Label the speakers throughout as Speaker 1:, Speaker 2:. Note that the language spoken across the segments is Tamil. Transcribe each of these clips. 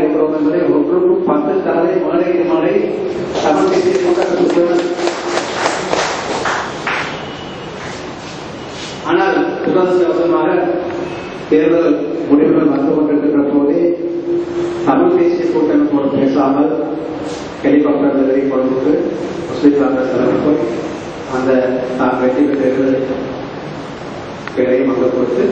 Speaker 1: இருக்கிறோம் என்பதை ஒன்றுக்கும் பத்து தலை மழைக்கு மாலை தமிழ் தேசிய கூட்டமைப்பு ஆனால் துரதிருஷ்டவசமாக தேர்தல் முடிவுகள் வந்து கொண்டிருக்கிற போதே தமிழ் தேசிய கூட்டமைப்போடு பேசாமல் ஹெலிகாப்டர் விதறி கொண்டு முஸ்லீம் காங்கிரஸ் தலைவர் போய் அந்த தான் வெற்றி பெற்ற பேரையும் மக்கள் கொடுத்து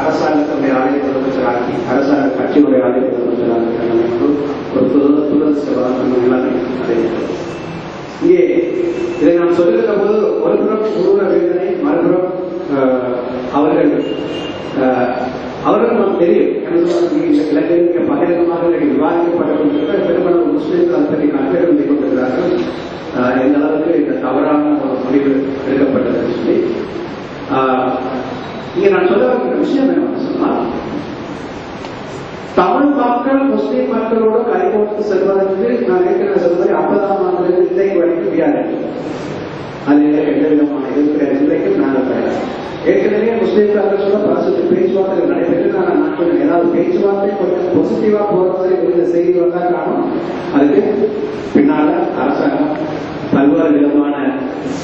Speaker 1: அரசாங்கத்தினுடைய ஆலய முதலமைச்சராக்கி அரசாங்க கட்சியுடைய ஆலய முதலமைச்சராக ஒரு துர- துரதிருஷ்டவசம் எல்லாமே நடைபெற்றது இங்கே இதை நாம் சொல்லுகிற போது ஒருபுறம் ஒருவர வேதனை மறுபுறம் அவர்கள் அவர்கள் நாம் தெரியும். என்ன சொல்றது, பகிரங்கமாக இன்றைக்கு விவாதிக்கப்பட்டு கொண்டிருக்கிற பெரும்பாலும் முஸ்லீம்கள் அதை பற்றி கண்டனம் செய்து கொண்டிருக்கிறார்கள். எந்த அளவுக்கு இந்த தவறான ஒரு முடிவு எடுக்கப்பட்டது சொல்லி ஆஹ், இங்கே நான் சொல்ல விஷயம் தமிழ் மக்கள் முஸ்லீம் மக்களோட கைகோர்த்து செல்வதற்கு நான் ஏற்கனவே சொல்வதை ஐம்பதாம் ஆண்டு இன்றைக்கு வரைக்கும் அது எந்த விதமான இருக்கிற இன்றைக்கும் நாங்கள் தயார் ஏற்கனவே முஸ்லீம் காங்கிரஸோட பரிசுத்த பேச்சுவார்த்தைகள் நடைபெற்று நான் நாட்கள் ஏதாவது பேச்சுவார்த்தை கொஞ்சம் பாசிட்டிவா போறது இந்த செய்தி வந்தா காணும் அதுக்கு பின்னால அரசாங்கம் பல்வேறு விதமான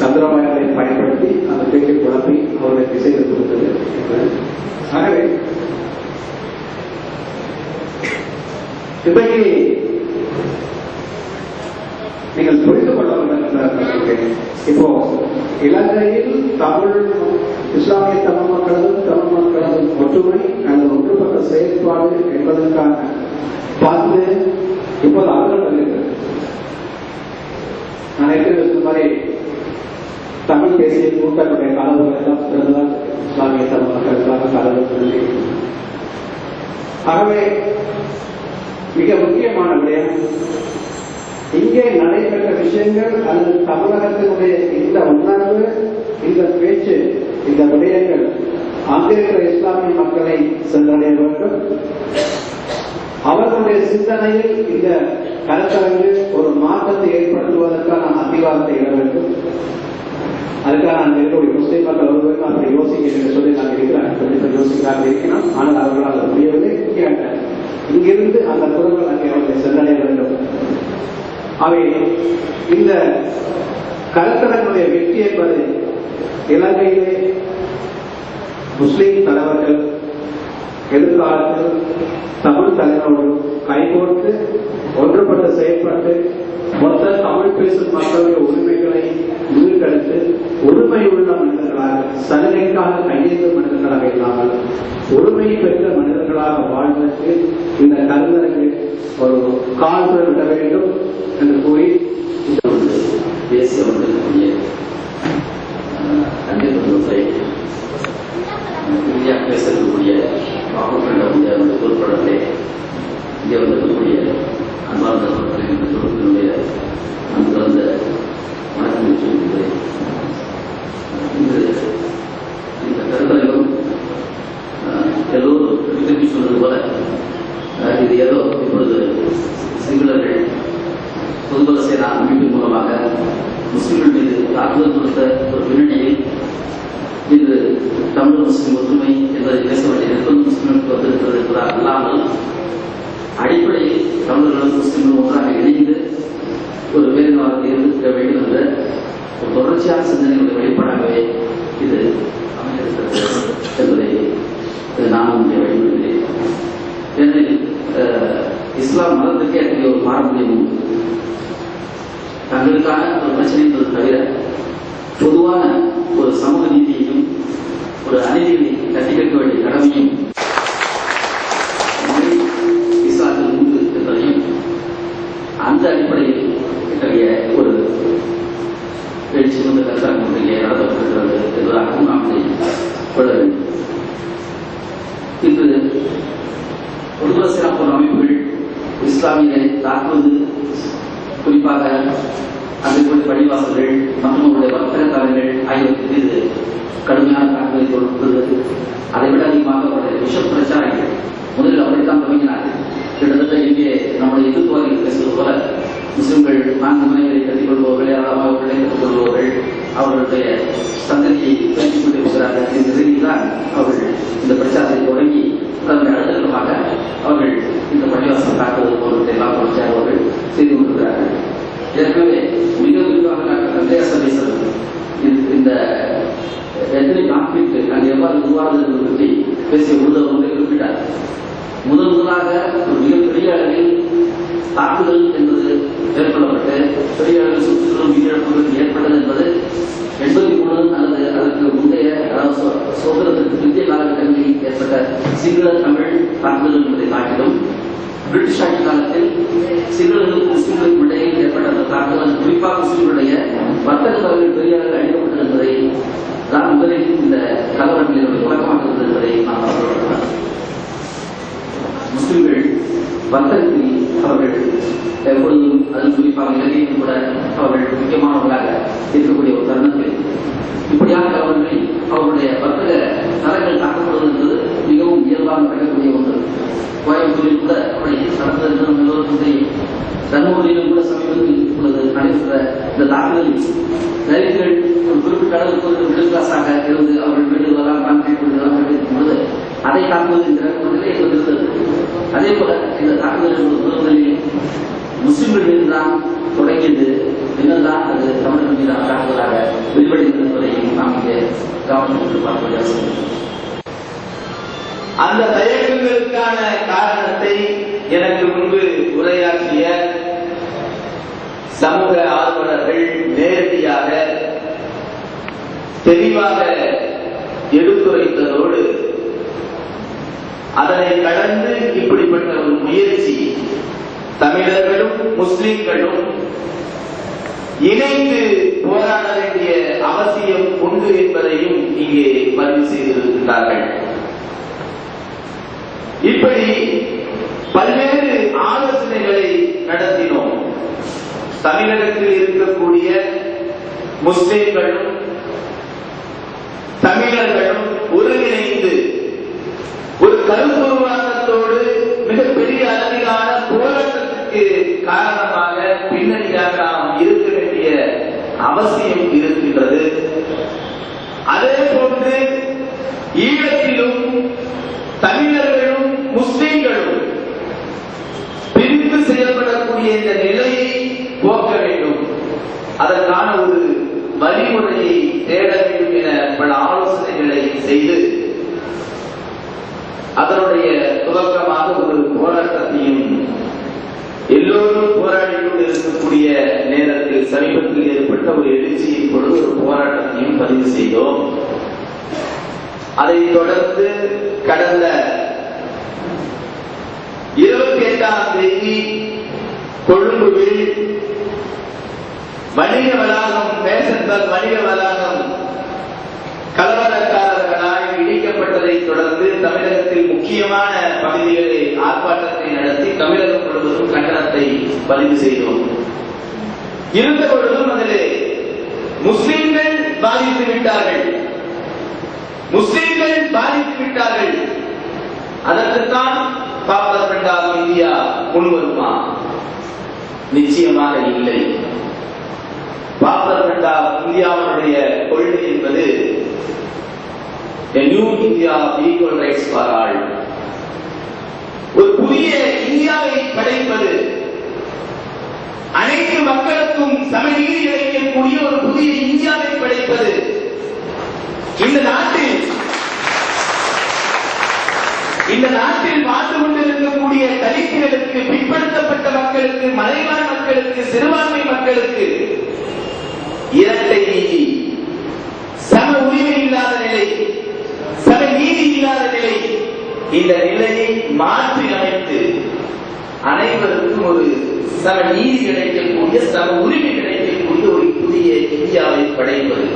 Speaker 1: தந்திரவாயங்களை பயன்படுத்தி அந்த பேச்சை குழப்பி அவர்களை திசையில் கொடுத்தது என்பது. ஆகவே இன்றைக்கு நீங்கள் புரிந்து கொள்ள வேண்டும் இப்போ இலங்கையில் தமிழ் இஸ்லாமிய தமிழ் மக்களதும் தமிழ் மக்களதும் ஒற்றுமை அல்லது ஒன்றுபட்ட செயல்பாடு என்பதற்கான பார்த்து இப்போது ஆதரவு வருகிறது நான் ஏற்கனவே சொன்ன மாதிரி தமிழ் பேசிய கூட்டங்களுடைய கலவுகள் எல்லாம் பிறகுதான் இஸ்லாமிய தமிழ் மக்களுக்காக கலவு ஆகவே மிக முக்கியமான விடயம். இங்கே நடைபெற்ற விஷயங்கள் அல்லது தமிழகத்தினுடைய இந்த உணர்வு இந்த பேச்சு இந்த விடயங்கள் அங்கிருக்கிற இஸ்லாமிய மக்களை சென்றடைய வேண்டும். அவர்களுடைய சிந்தனையில் இந்த கருத்தரங்கு ஒரு மாற்றத்தை ஏற்படுத்துவதற்கான அதிகாரத்தை இட வேண்டும். அதுக்காக நான் இருக்கக்கூடிய முஸ்லீம் மக்கள் ஒருவரும் அப்படி யோசிக்க என்று சொல்லி நான் இருக்கிறேன். கண்டிப்பாக யோசிக்காக இருக்கிறோம் ஆனால் அவர்களால் முடியவில்லை. கேட்டேன் இங்கிருந்து அந்த குரங்கள் அங்கே அவர்களை சென்றடைய வேண்டும் அவை இந்த கருத்தரங்களுடைய வெற்றி என்பது இலங்கையிலே முஸ்லீம் தலைவர்கள் எதிர்காலத்தில் தமிழ் தலைவரோடு கைகோர்த்து ஒன்றுபட்டு செயல்பட்டு மொத்த தமிழ் பேசும் மக்களுடைய உரிமைகளை மீட்டெடுத்து உரிமை உள்ள மனிதர்களாக சலுகைக்காக கையேந்தும் மனிதர்களாக இல்லாமல் ஒருமை பெற்ற மனிதர்களாக வாழ்வதற்கு இந்த கருத்தரங்கில் ஒரு கால் விட வேண்டும் என்று கூறி
Speaker 2: ஒரு தேசிய வந்திருக்கக்கூடிய கண்டிப்பாக இந்தியா பேசக்கூடிய பாகுபண்டக்கூடிய அந்த பொருட்படத்தை இங்கே வந்திருக்கக்கூடிய அன்பார்ந்த இந்த தொகுப்பினுடைய அந்த வந்த வணக்கம் சொல்கிறேன் இன்று இந்த கருத்தரங்கம் அஹ், எல்லோரும் திருப்பி சொன்னது போல அஹ், இது ஏதோ இப்பொழுது சிங்களர்கள் பொதுபல சேனா அமைப்பின் மூலமாக முஸ்லிம்கள் மீது தாக்குதல் கொடுத்த ஒரு பின்னணியில் இது தமிழ் முஸ்லிம் ஒற்றுமை என்பதை பேச வேண்டிய நிர்பந்தம் முஸ்லிம்களுக்கு வந்திருக்கிறது என்பதால் அல்லாமல் அடிப்படையில் தமிழர்களும் முஸ்லிம்களும் ஒன்றாக இணைந்து ஒரு பேரினவாதத்தை இருந்திருக்க வேண்டும் என்ற ஒரு தொடர்ச்சியான சிந்தனையுடைய வெளிப்பாடாகவே இது அமைந்திருக்கிறது என்பதை இது நான் வழிபடுகிறேன் அஹ், இஸ்லாம் மதத்துக்கே அத்தகைய ஒரு பாரம்பரியம் உண்டு. தங்களுக்கான ஒரு பிரச்சனை என்பது தவிர பொதுவான ஒரு சமூக நீதியையும் ஒரு அநீதியை கட்டிக்கட்ட வேண்டிய கடமையும் இஸ்லாத்தில் உண்டு என்பதையும் அந்த அடிப்படையில் இத்தகைய ஒரு எழுச்சி வந்து கருத்தாக்கம் நடத்தப்படுகிறது என்பதாகவும் நாம் கொள்ள வேண்டும் இன்று பொதுவ சிறப்பு அமைப்புகள் இஸ்லாமியரை தாக்குவது குறிப்பாக அதேபோல் பள்ளிவாசல்கள் மற்றும் அவருடைய வர்த்தக தலைகள் ஆகியவற்றின் மீது கடுமையான தாக்குதலை கொடுக்கிறது அதை விட அதிகமாக அவருடைய விஷ பிரச்சாரங்கள் முதலில் அவரைத்தான் துவங்கினார்கள் கிட்டத்தட்ட இங்கே நம்முடைய இந்துத்துவாதிகள் பேசுவது போல முஸ்லிம்கள் நான்கு மனைகளை கட்டிக் கொள்பவர்கள் ஏராளமாக பிள்ளை கற்றுக் கொள்பவர்கள் அவர்களுடைய சந்ததியை பேசிக் கொண்டு இருக்கிறார்கள் என்ற ரீதியில் தான் அவர்கள் இந்த பிரச்சாரத்தை தொடங்கி அதனுடைய அடுத்தமாக அவர்கள் இந்த பள்ளிவாசல் தாக்க ஏற்கனவே மிக விரிவாக டாக்டர் அந்தேச இந்த எத்தனிக் கான்ஃபிளிக் அங்கு எவ்வாறு உருவானது என்பது பற்றி பேசிய பொழுது அவர் ஒன்றை குறிப்பிட்டார் முதல் முதலாக ஒரு மிகப்பெரிய அளவில் தாக்குதல் என்பது மேற்கொள்ளப்பட்டு பெரிய அளவில் சுற்றுச்சூழல் உயிரிழப்புகள் ஏற்பட்டது என்பது எண்பத்தி மூணு அல்லது அதற்கு முந்தைய சுதந்திரத்திற்கு பிந்தைய காலகட்டங்களில் ஏற்பட்ட சிங்கள தமிழ் தாக்குதல் என்பதை காட்டிலும் பிரிட்டிஷ் ஆட்சி காலத்தில் சிங்களர்களுக்கும் முஸ்லிம்களுக்கும் இடையே ஏற்பட்ட அந்த தாக்குதல் குறிப்பாக முஸ்லிம்களுடைய வர்த்தக தரவில் பெரிய அளவில் அழிக்கப்பட்டது என்பதை தான் முதலில் இந்த கலவரங்களினுடைய தொடக்கமாக இருந்தது என்பதை நாம் முஸ்லிம்கள் வர்த்தகத்தில் அவர்கள் எப்பொழுதும் அது குறிப்பாக இலங்கையும் கூட அவர்கள் முக்கியமானவர்களாக இருக்கக்கூடிய ஒரு தருணத்தில் இப்படியாக அவர்கள் அவருடைய வர்த்தக தரங்கள் தாக்கப்படுவது என்பது மிகவும் இயல்பாக நடக்கக்கூடிய ஒன்று. கோயம்புத்தூரில் கூட அப்படி சரக்கு என்று நம்ம தர்மபுரியிலும் கூட சமீபத்தில் உள்ளது. நடைபெற்ற இந்த தாக்குதலில் தலித்துகள் ஒரு குறிப்பிட்ட அளவுக்கு ஒரு மிடில் கிளாஸாக இருந்து அவர்கள் வீடுகளெல்லாம் கான்கிரீட் வீடுகளாக கட்டிருக்கும் பொழுது அதை தாக்குவது இந்த நிலை இருந்தது. அதே போல இந்த தாக்குதல் என்பது முதல் முதலில் முஸ்லிம்கள் தான் தொடங்கியது என்னதான் அது தமிழ் மீதான தாக்குதலாக வெளிவடைந்தது என்பதையும் நாம் இங்கே கவனத்தில் பார்க்க
Speaker 3: அந்த தயக்கங்களுக்கான காரணத்தை எனக்கு முன்பு உரையாற்றிய சமூக ஆர்வலர்கள் நேரடியாக தெளிவாக எடுத்துரைத்ததோடு அதனை கடந்து இப்படிப்பட்ட ஒரு முயற்சி தமிழர்களும் முஸ்லிம்களும் இணைந்து போராட வேண்டிய அவசியம் உண்டு என்பதையும் இங்கே பதிவு செய்திருக்கிறார்கள் இப்படி பல்வேறு ஆலோசனைகளை நடத்தினோம். தமிழகத்தில் இருக்கக்கூடிய முஸ்லிம்களும் தமிழர்களும் ஒருங்கிணைந்து ஒரு கருத்து அவசியம் இருக்கின்றது. அதே போன்று ஈழத்திலும் தமிழர்களும் முஸ்லிம்களும் பிரித்து செயல்படக்கூடிய இந்த நிலையை போக்க வேண்டும். அதற்கான ஒரு வழிமுறையை தேட வேண்டும் என பல ஆலோசனைகளை செய்து அதனுடைய துவக்கமாக ஒரு போராட்டத்தையும் எல்லோரும் போராடி கொண்டிருக்கக்கூடிய நேரத்தில் சமீபத்தில் ஒரு எழுச்சியின் பொழுது ஒரு போராட்டத்தையும் பதிவு செய்தோம். அதைத் தொடர்ந்து கடந்த இருபத்தி எட்டாம் தேதி கொழும்புவில் வணிக வளாகம் பேசன்பர்க் வணிக வளாகம் கலவரக்காரர்களால் இடிக்கப்பட்டதை தொடர்ந்து தமிழகத்தில் முக்கியமான பகுதிகளில் ஆர்ப்பாட்டத்தை நடத்தி தமிழகம் முழுவதும் கண்டனத்தை பதிவு செய்தோம். இருந்த பொழுதும் அதிலே முஸ்லிம்கள் பாதித்து விட்டார்கள். முஸ்லிம்கள் பாதித்து விட்டார்கள். அதற்குத்தான் பாப்பர் பண்டாம் இந்தியா முன்வருமா நிச்சயமாக இல்லை. பாப்பர் பண்டாம் இந்தியாவுடைய கொள்கை என்பது new India equal rights equal ஒரு புதிய இந்தியாவை படைப்பது அனைத்து மக்களுக்கும் சமநீதி கிடைக்கக்கூடிய ஒரு புதிய இந்தியாவை படைப்பது இந்த நாட்டில் இந்த நாட்டில் வாழ்ந்து கொண்டிருக்கக்கூடிய தலித்துகளுக்கு பிற்படுத்தப்பட்ட மக்களுக்கு மலைவாழ் மக்களுக்கு சிறுபான்மை மக்களுக்கு இரட்டை நீதி. சம உரிமை இல்லாத நிலை சம நீதி இல்லாத நிலை. இந்த நிலையை மாற்றி அமைத்து அனைவருக்கும் ஒரு சம நீதி கிடைக்கக்கூடிய சம உரிமை கிடைக்கக்கூடிய ஒரு புதிய இந்தியாவை படைப்பது.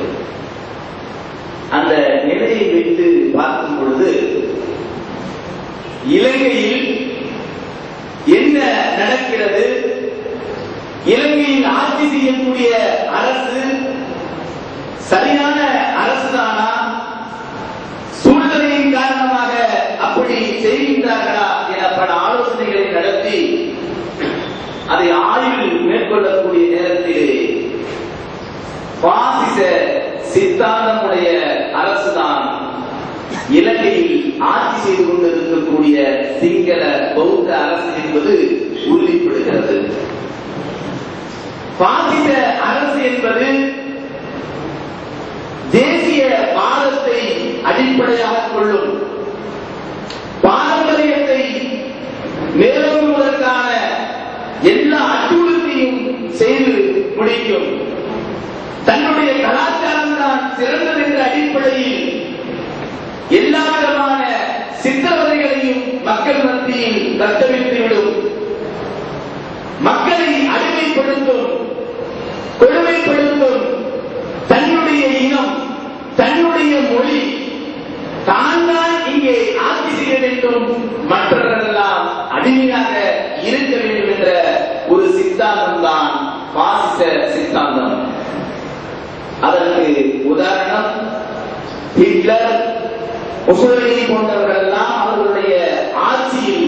Speaker 3: அந்த நிலையை வைத்து பார்க்கும் பொழுது இலங்கையில் என்ன நடக்கிறது? இலங்கையில் ஆட்சி செய்யக்கூடிய அரசு சரியான அரசுதானா சூழ்நிலையின் காரணமாக அப்படி செய்கின்றார்களா என பல ஆலோசனைகளை நடத்தி அதை ஆய்வில் மேற்கொள்ளக்கூடிய நேரத்திலே பாசிச சித்தாந்தமுடைய அரசுதான். இலங்கையில் ஆட்சி செய்து கொண்டிருக்கக்கூடிய சிங்கள பௌத்த அரசு என்பது உறுதிப்படுகிறது. பாசிச அரசு என்பது தேசிய வாதத்தை அடிப்படையாக கொள்ளும் பாரம்பரியத்தை மேலோங்குவதற்கான எல்லா அச்சுறுத்தியும் செய்து முடிக்கும். சிறந்தது என்ற அடிப்படையில் எல்லா விதமான சித்திரவதைகளையும் மக்கள் மத்தியில் தத்தளித்துவிடும். மக்களை அடிமைப்படுத்தும் கொடுமைப்படுத்தும் தன்னுடைய இனம் தன்னுடைய மொழி தான் தான் இங்கே ஆட்சி செய்ய வேண்டும் மற்ற அடிமையாக இருக்க வேண்டும் என்ற ஒரு சித்தாந்தம் தான் பாசிச சித்தாந்தம் அதற்கு உதாரணம் ஹிட்லர் முசோலினி போன்றவர்கள் எல்லாம் அவர்களுடைய ஆட்சியில்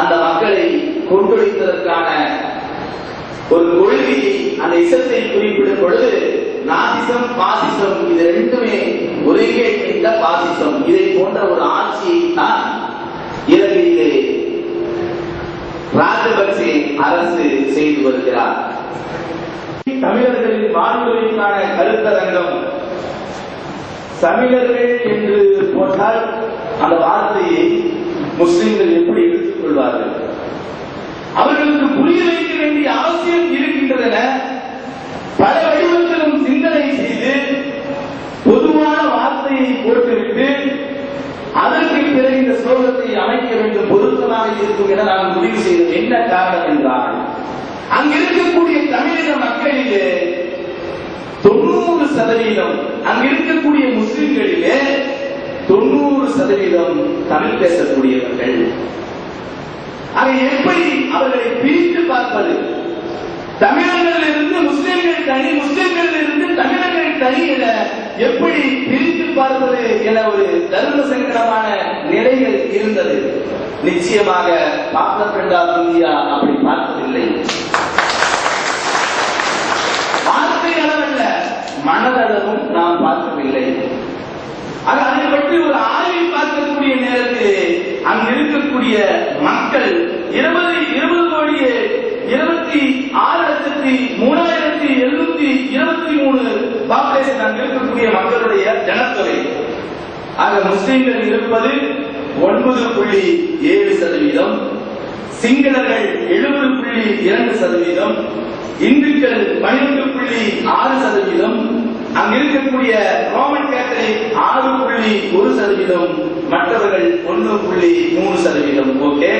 Speaker 3: அந்த மக்களை கொண்டொழித்ததற்கான ஒரு கொள்கையை அந்த இசத்தை குறிப்பிடும் பொழுது நாசிசம் பாசிசம் இது ரெண்டுமே ஒருங்கிணைந்த பாசிசம். இதை போன்ற ஒரு ஆட்சியை தான் இலங்கையிலே ராஜபக்சே அரசு செய்து வருகிறார். தமிழர்களின் வாழ்வுகளுக்கான கருத்தரங்கம் தமிழர்கள் என்று போட்டால் அந்த வார்த்தையை முஸ்லிம்கள் எப்படி எடுத்துக் கொள்வார்கள்? அவர்களுக்கு புரிய வைக்க வேண்டிய அவசியம் இருக்கின்றதென பல வடிவத்திலும் சிந்தனை செய்து பொதுவான வார்த்தையை போட்டுவிட்டு அதற்கு பிறகு இந்த ஸ்லோகத்தை அமைக்க வேண்டும் பொருத்தமாக இருக்கும் என நான் முடிவு செய்தேன். என்ன காரணம் என்றால் அங்கிருக்கக்கூடிய தமிழக மக்களிலே தொண்ணூறு சதவீதம் அங்க இருக்கக்கூடிய முஸ்லிம்களிலே தொண்ணூறு சதவீதம் தமிழ் பேசக்கூடியவர்கள். அதை எப்படி அவர்களை பிரித்து பார்ப்பது? தமிழர்கள் இருந்து முஸ்லிம்கள் தனி முஸ்லிம்கள் இருந்து தமிழர்கள் தனி என எப்படி பிரித்து பார்ப்பது என ஒரு தர்ம சங்கடமான நிலைகள் இருந்தது. நிச்சயமாக பாப்பரண்டா இந்தியா அப்படி பார்த்ததில்லை. மனதளவும் நாம் பார்க்கவில்லை. அது அதை பற்றி ஒரு ஆய்வை பார்க்கக்கூடிய நேரத்தில் அங்கு இருக்கக்கூடிய மக்கள் இருபது இருபது கோடியே இருபத்தி ஆறு லட்சத்தி மூணாயிரத்தி எழுநூத்தி இருபத்தி மூணு பாப்புலேஷன் அங்கு இருக்கக்கூடிய மக்களுடைய ஜனத்தொகை. ஆக முஸ்லிம்கள் இருப்பது ஒன்பது புள்ளி ஏழு சதவீதம் சிங்களர்கள் எழுபது புள்ளி இரண்டு சதவீதம் இந்துக்கள் பனிரெண்டு புள்ளி ஆறு சதவீதம் அங்க இருக்கக்கூடிய ரோமன் கேத்தலிக் ஆறு புள்ளி ஒரு சதவீதம் மற்றவர்கள் ஒன்று புள்ளி மூணு சதவீதம். ஓகே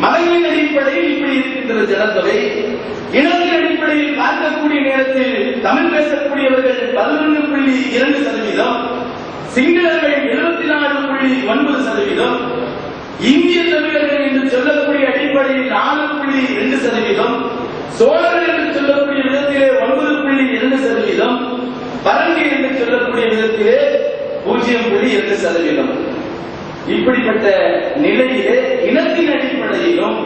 Speaker 3: மதங்களின் அடிப்படையில் இப்படி இருக்கின்ற ஜனத்தொகை இனத்தின் அடிப்படையில் பார்க்கக்கூடிய நேரத்தில் தமிழ் பேசக்கூடியவர்கள் பதினொன்று புள்ளி இரண்டு சதவீதம் சிங்களர்கள் எழுபத்தி நாலு புள்ளி ஒன்பது சதவீதம் இந்திய தமிழர்கள் என்று சொல்லக்கூடிய அடிப்படையில் நாலு புள்ளி இரண்டு சதவீதம் சோழர்கள் இரண்டு சதவீதம் பரங்கி என்று சொல்லக்கூடிய விதத்திலே பூஜ்ஜியம் புள்ளி இரண்டு சதவீதம். இப்படிப்பட்ட நிலையிலே இனத்தின் அடிப்படையிலும்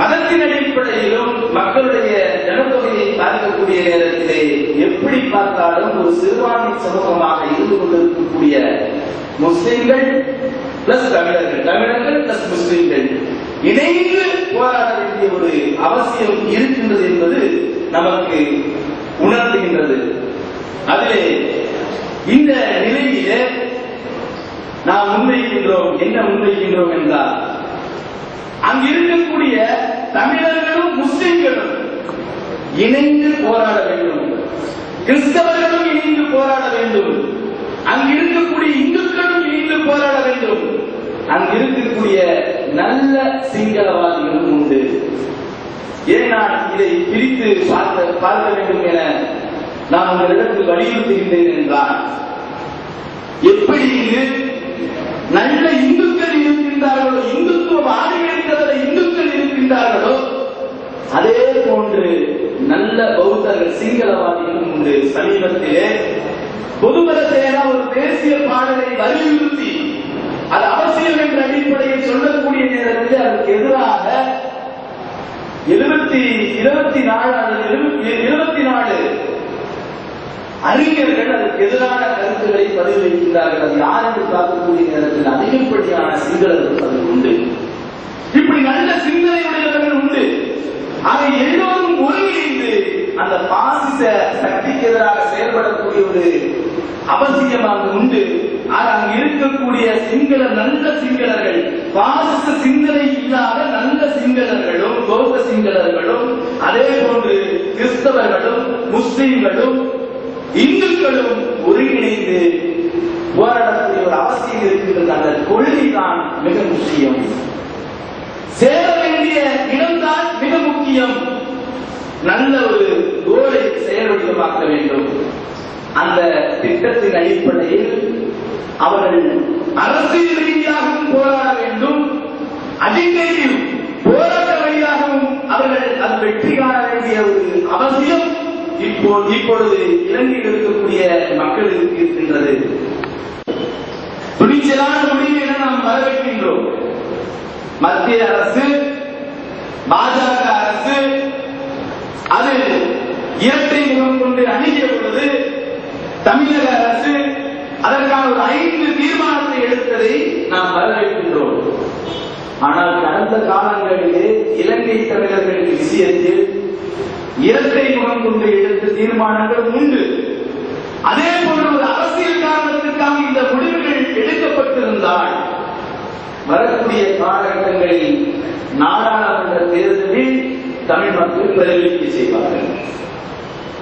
Speaker 3: மதத்தின் அடிப்படையிலும் மக்களுடைய ஜனத்தொகையை பார்க்கக்கூடிய நேரத்திலே எப்படி பார்த்தாலும் ஒரு சிறுபான்மை சமூகமாக இருந்து கொண்டிருக்கக்கூடிய முஸ்லிம்கள் பிளஸ் தமிழர்கள். தமிழர்கள் பிளஸ் முஸ்லிம்கள். இணைந்து போராட வேண்டிய ஒரு அவசியம் இருக்கின்றது என்பது இருக்கின்றது அதிலே இந்த நிலையிலே நாம் முன்வைக்கின்றோம். என்ன முன்வைக்கின்றோம் என்றால் அங்கு இருக்கக்கூடிய தமிழர்களும் முஸ்லிம்களும் இணைந்து போராட வேண்டும். கிறிஸ்தவர்களும் இணைந்து போராட வேண்டும். அங்கு இருக்கக்கூடிய இந்துக்களும் இணைந்து போராட வேண்டும். அங்கு இருக்கக்கூடிய நல்ல சிங்களவாதிகளும் உண்டு. ஏன் நான் இதை பிரித்து பார்க்க பார்க்க வேண்டும் என நான் உங்களிடத்தில் வலியுறுத்துகின்றேன் என்றார் எப்படி இங்கு நல்ல இந்துக்கள் இருக்கின்றார்களோ இந்துத்துவம் ஆதிக்கிறத இந்துக்கள் இருக்கின்றார்களோ அதே போன்று நல்ல பௌத்தர்கள் சிங்களவாதிகளும் உண்டு. சமீபத்திலே பொதுபல ஒரு தேசிய பாடலை வலியுறுத்தி அது அவசியம் என்ற அடிப்படையில் சொல்லக்கூடிய நேரத்தில் அதற்கு எதிராக எழுபத்தி இருபத்தி நாலு அல்லது இருபத்தி நாலு அறிஞர்கள் அதற்கு எதிரான கருத்துக்களை பதிவு வைக்கின்றார்கள் அது யார் என்று பார்க்கக்கூடிய நேரத்தில் அதிகப்படியான சிங்களர்கள் அது உண்டு. இப்படி நல்ல சிந்தனை உடையவர்கள் உண்டு. அதை எல்லோரும் அந்த பாசிச சக்திக்கு எதிராக செயல்படக்கூடிய ஒரு அவசியம் அங்கு உண்டு. ஆனால் அங்கு இருக்கக்கூடிய சிங்கள நல்ல சிங்களர்கள் பாசிச சிந்தனை இல்லாத நல்ல சிங்களர்களும் பௌத்த சிங்களர்களும் அதே போன்று கிறிஸ்தவர்களும் முஸ்லிம்களும் இந்துக்களும் ஒருங்கிணைந்து போராடக்கூடிய ஒரு அவசியம் இருக்கின்றது. அந்த கொள்கைதான் மிக முக்கியம். சேர வேண்டிய இடம்தான் மிக முக்கியம். நல்ல ஒரு கோலை செயல்வடிவமாக்க வேண்டும். அந்த திட்டத்தின் அடிப்படையில் அவர்கள் அரசியல் ரீதியாகவும் போராட வேண்டும். அடிக்கடியில் போராட்ட வழியாகவும் அவர்கள் அது வெற்றி காண வேண்டிய ஒரு அவசியம். இப்போ இப்பொழுது இலங்கையில் இருக்கக்கூடிய மக்களுக்கு இருக்கின்றது? துணிச்சலான முடிவு என நாம் வரவேற்கின்றோம். மத்திய அரசு பாஜக அரசு அது இரட்டை முகம் கொண்டு அணுகிய பொழுது தமிழக அரசு அதற்கான ஒரு ஐந்து தீர்மானத்தை எடுத்ததை நாம் வரவேற்கின்றோம். ஆனால் கடந்த காலங்களிலே இலங்கை தமிழர்கள் விஷயத்தில் இரட்டை முகம் கொண்டு எடுத்த தீர்மானங்கள் உண்டு. அதே போன்ற ஒரு அரசியல் காரணத்திற்காக இந்த முடிவுகள் எடுக்கப்பட்டிருந்தால் வரக்கூடிய காலகட்டங்களில் நாடாளுமன்ற தேர்தலில் தமிழ் மக்கள் பிரதிபலிப்பு செய்வார்கள்.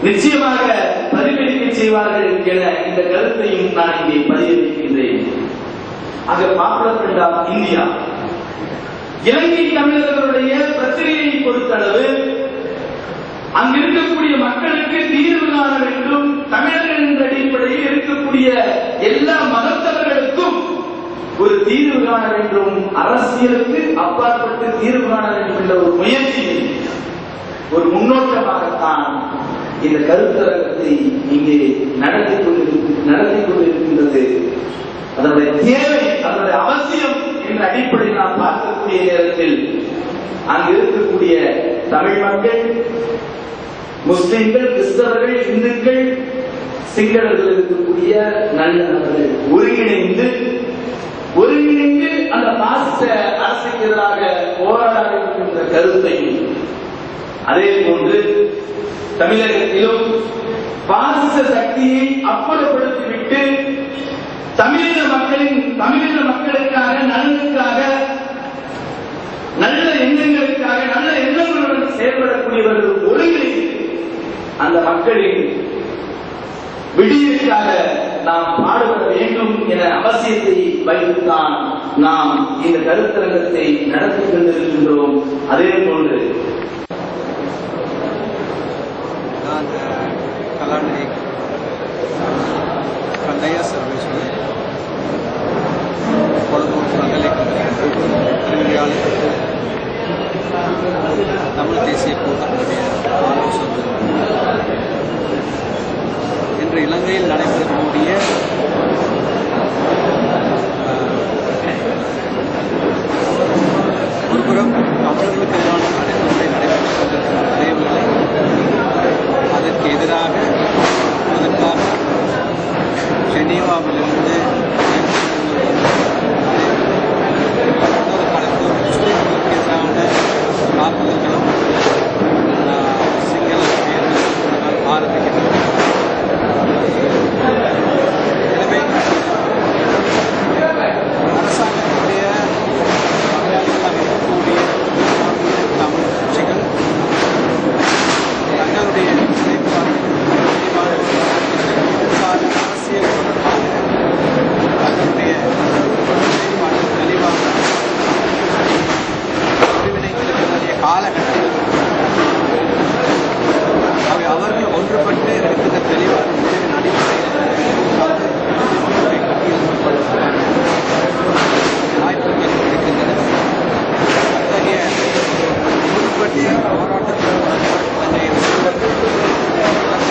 Speaker 3: நிச்சயமாக பிரதிபலிப்பு செய்வார்கள் என இந்த கருத்தையும் நான் இங்கே பதிவிருக்கின்றேன் ஆக பாப்புலர் ஆஃப் இந்தியா. இலங்கை தமிழர்களுடைய பிரச்சனையை பொறுத்தளவு அங்கு இருக்கக்கூடிய மக்களுக்கு தீர்வு காண வேண்டும். தமிழர்கள் என்ற அடிப்படையில் இருக்கக்கூடிய எல்லா மதத்தவர்களுக்கும் ஒரு தீர்வு காண வேண்டும். அரசியலுக்கு அப்பாற்பட்டு தீர்வு காண வேண்டும் என்ற ஒரு முயற்சி. ஒரு முன்னோட்டமாகத்தான் இந்த கருத்தரங்கத்தை இங்கே நடத்தி கொண்டிருக்கு நடத்தி கொண்டிருக்கின்றது. அதனுடைய தேவை அதனுடைய அவசியம் என்ற அடிப்படையில் நாம் பார்க்கக்கூடிய நேரத்தில் அங்கு இருக்கக்கூடிய தமிழ் மக்கள் முஸ்லிம்கள் கிறிஸ்தவர்கள் இந்துக்கள் சிங்களர்கள் இருக்கக்கூடிய நல்ல நபர்கள். ஒருங்கிணைந்து ஒருங்கிணைந்து அந்த பாசிச அரசுக்கு எதிராக போராட வேண்டும் என்ற கருத்தையும் அதே போன்று தமிழகத்திலும் பாசிச சக்தியை அப்புறப்படுத்திவிட்டு தமிழக மக்களின் தமிழக மக்களுக்காக நலனுக்காக நல்ல எண்ணங்களுக்காக நல்ல எண்ணங்களுடன் செயல்படக்கூடியவர்கள் ஒருங்கிணைந்து அந்த மக்களின் விடியலுக்காக நாம் பாடுபட வேண்டும் என அவசியத்தை வைத்துத்தான் நாம் இந்த கருத்தரங்கத்தை நடத்தி கொண்டிருக்கின்றோம். அதே போன்று
Speaker 4: நான் கலாநிதி கந்தையா பல்கலைக்கழக கல்வியாளர் தமிழ் தேசிய கூட்டத்தினுடைய ஆலோசனை இன்று இலங்கையில் நடைபெறக்கூடிய ஒருபுறம் தமிழர்களுக்கு எதிரான அடக்குமுறை நடைபெற்றுக் கொண்டிருக்கிற அதே வேளை அதற்கு எதிராக அதற்காக ஜெனீவாவிலிருந்து இன்னொரு கலப்பு முஸ்லிம்களுக்கு எதிரான தாக்குதல்களும் ஆஹ், சிங்கள பேரரசு ஆரம்பிக்கின்றன எனவே அரசாங்கத்துடைய பங்காளிகளாக இருக்கக்கூடிய தமிழ் கட்சிகள் தங்களுடைய நிலைப்பாடு தெளிவான இடதுசாரி அரசியல் தொடர்பாக தங்களுடைய நிலைப்பாடு தெளிவாக பிரிவினைகளுக்கு வேண்டிய காலகட்டத்தில் அவை அவர்கள் ஒன்றுபட்டு எடுக்கின்ற தெளிவான முடிவின் அடிப்படையில் அவர்களை கட்டியெழுப்பப்படுவதற்கான வாய்ப்புகள் இருக்கின்றன அத்தகைய ஒன்றுபட்டு போராட்டத்தில் தன்னை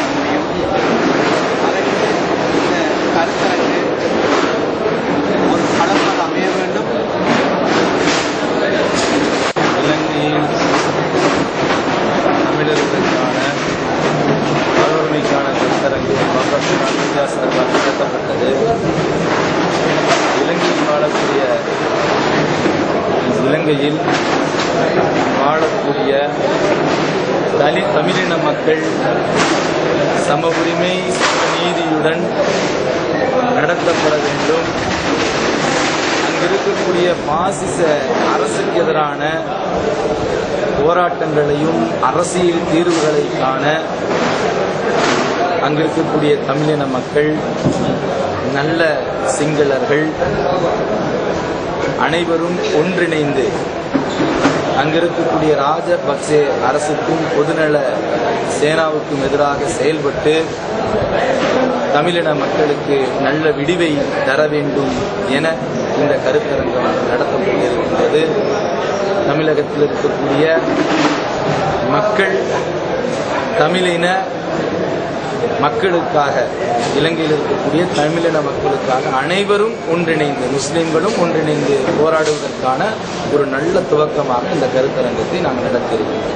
Speaker 4: முடியும் அதற்கு இந்த கருத்தரங்கு ஒரு களமாக அமைய வேண்டும்
Speaker 5: இலங்கையில் தமிழர்களுக்கான ஆளுமைக்கான கருத்தரங்கு பங்கத்தினால் இந்தியா சார்பாக நடத்தப்பட்டது இலங்கையில் வாழக்கூடிய இலங்கையில் வாழக்கூடிய
Speaker 3: தனி தமிழின மக்கள் சம உரிமை நீதியுடன் நடத்தப்பட வேண்டும். அங்கு இருக்கக்கூடிய பாசிச அரசுக்கு எதிரான போராட்டங்களையும் அரசியல் தீர்வுகளை காண அங்கிருக்கக்கூடிய தமிழின மக்கள் நல்ல சிங்களர்கள் அனைவரும் ஒன்றிணைந்து அங்கிருக்கக்கூடிய ராஜபக்சே அரசுக்கும் பொதுநல சேனாவுக்கும் எதிராக செயல்பட்டு தமிழின மக்களுக்கு நல்ல விடிவை தர வேண்டும் என இந்த கருத்தரங்கம் நடத்தப்பட்டிருக்கின்றது. தமிழகத்தில் இருக்கக்கூடிய மக்கள் தமிழின மக்களுக்காக இலங்கையில் இருக்கக்கூடிய தமிழின மக்களுக்காக அனைவரும் ஒன்றிணைந்து முஸ்லீம்களும் ஒன்றிணைந்து போராடுவதற்கான ஒரு நல்ல துவக்கமாக இந்த கருத்தரங்கத்தை நாங்கள் நடத்தியிருக்கிறோம்.